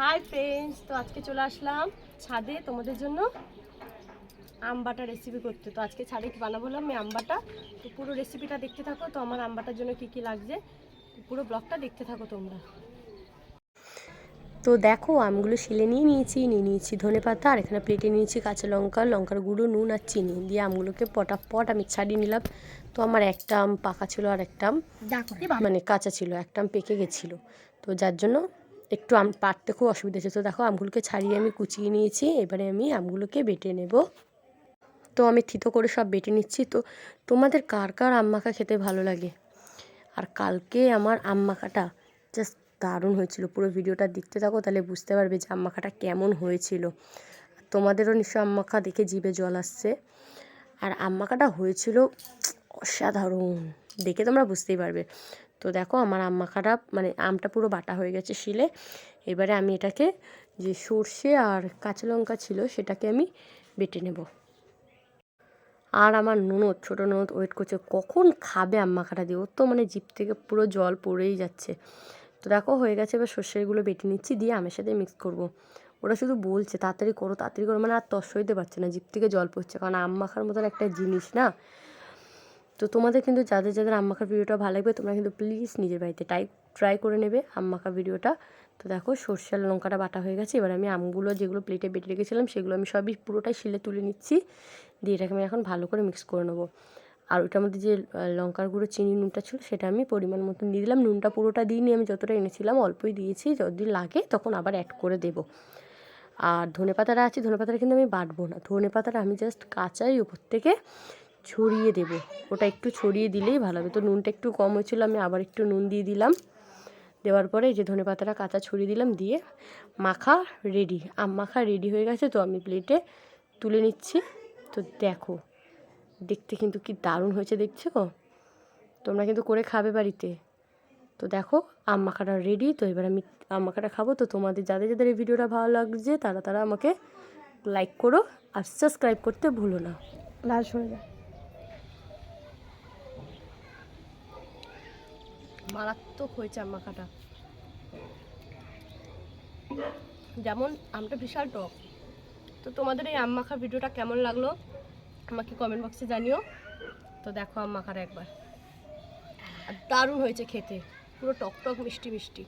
Hi friends তো আজকে চলে আসলাম ছাদে তোমাদের জন্য আম বাটা রেসিপি করতে। তো আজকে ছাদে কি বানাবো বললাম? আমি আম বাটা। তো পুরো রেসিপিটা দেখতে থাকো। তো আমার আম বাটার জন্য কি কি লাগছে? পুরো ব্লগটা দেখতে থাকো তোমরা। তো দেখো আমগুলো শিলে নিয়ে নিয়েছি নিয়ে নিয়েছি ধনে পাতা আর এখানে প্লেটে নিয়েছি কাঁচা লঙ্কা লঙ্কার গুঁড়ো নুন আর চিনি। দিয়ে আমগুলোকে পটাপট আমি ছাড়িয়ে নিলাম। তো আমার একটা আম পাকা ছিল আর একটা আম মানে কাঁচা ছিল একটা আম পেকে গেছিল। তো যার জন্য একটু আম, পাড়তে খুব অসুবিধা হচ্ছে তো দেখো, আমগুলোকে ছাড়িয়ে আমি কুচিয়ে নিয়েছি। এবারে আমি আমগুলোকে বেটে নেব। তো আমি থিতো করে সব বেটে নিচ্ছি। তো তোমাদের কার কার আম মাখা খেতে ভালো লাগে? আর কালকে আমার আম মাখাটা জাস্ট দারুণ হয়েছিল। পুরো ভিডিওটা দেখতে থাকো, তাহলে বুঝতে পারবে যে আম মাখাটা কেমন হয়েছিল। তোমাদেরও নিশ্চয় আম মাখা দেখে জিভে জল আসছে। আর আম মাখাটা হয়েছিল অসাধারণ। দেখে তোমরা বুঝতেই পারবে। তো দেখো আমার আম মাখাটা মানে আমটা পুরো বাটা হয়ে গেছে শিলে। এবারে আমি এটাকে যে সর্ষে আর কাঁচা লঙ্কা ছিল সেটাকে আমি বেটে নেব। আর আমার ননদ, ছোটো ননদ ওয়েট করছে, কখন খাবে আম মাখাটা দিয়ে? ওর তো মানে জিপ থেকে পুরো জল পড়েই যাচ্ছে। তো দেখো হয়ে গেছে, এবার সর্ষেগুলো বেটে নিচ্ছি, দিয়ে আমের সাথে মিক্স করব। ওরা শুধু বলছে, তাড়াতাড়ি করো তাড়াতাড়ি করো। মানে আর তস সইতে পারছে না জিপ থেকে জল পড়ছে। কারণ আম মাখার মতন একটা জিনিস না তো তোমাদের কিন্তু যাদের যাদের আম মাখার ভিডিওটা ভালো লাগবে, তোমরা কিন্তু প্লিজ নিজের বাড়িতে ট্রাই ট্রাই করে নেবে আম মাখা ভিডিওটা। তো দেখো সর্ষে আর লঙ্কাটা বাটা হয়ে গেছে, এবার আমি আমগুলো যেগুলো প্লেটে বেটে রেখেছিলাম সেগুলো আমি সবই পুরোটাই শিলে তুলে নিচ্ছি, দিয়ে এটাকে আমি এখন ভালো করে মিক্স করে নেব। আর ওইটার মধ্যে যে লঙ্কার গুঁড়ো, চিনি, নুনটা ছিল সেটা আমি পরিমাণ মতন দিয়ে দিলাম। নুনটা পুরোটা দিইনি আমি যতটা এনেছিলাম অল্পই দিয়েছি, যদি লাগে তখন আবার অ্যাড করে দেবো। আর ধনে পাতাটা আছে ধনে পাতাটা কিন্তু আমি বাটবো না। ধনে পাতাটা আমি জাস্ট কাঁচাই উপর থেকে ছড়িয়ে দেব। ওটা একটু ছড়িয়ে দিলেই ভালো হবে। তো নুনটা একটু কম হয়েছিল, আমি আবার একটু নুন দিয়ে দিলাম। দেওয়ার পরে যে ধনে পাতাটা কাঁচা ছড়িয়ে দিলাম দিয়ে মাখা রেডি আম মাখা রেডি হয়ে গেছে, তো আমি প্লেটে তুলে নিচ্ছি। তো দেখো, দেখতে কিন্তু কি দারুণ হয়েছে, দেখছ? তোমরা কিন্তু করে খাবে বাড়িতে। তো দেখো, আম মাখাটা রেডি তো এবার আমি আম মাখাটা খাব। তো তোমাদের, যাদের যাদের এই ভিডিওটা ভালো লাগছে, তারা তারা আমাকে লাইক করো আর সাবস্ক্রাইব করতে ভুলো না। লাল সরে যা মারাত্মক হয়েছে আম মাখাটা। যেমন আমটা বিশাল টক। তো তোমাদের এই আম মাখার ভিডিওটা কেমন লাগল? আমাকে কমেন্ট বক্সে জানিও। তো দেখো আম মাখাটা একবার। আর দারুণ হয়েছে খেতে। পুরো টক টক মিষ্টি মিষ্টি।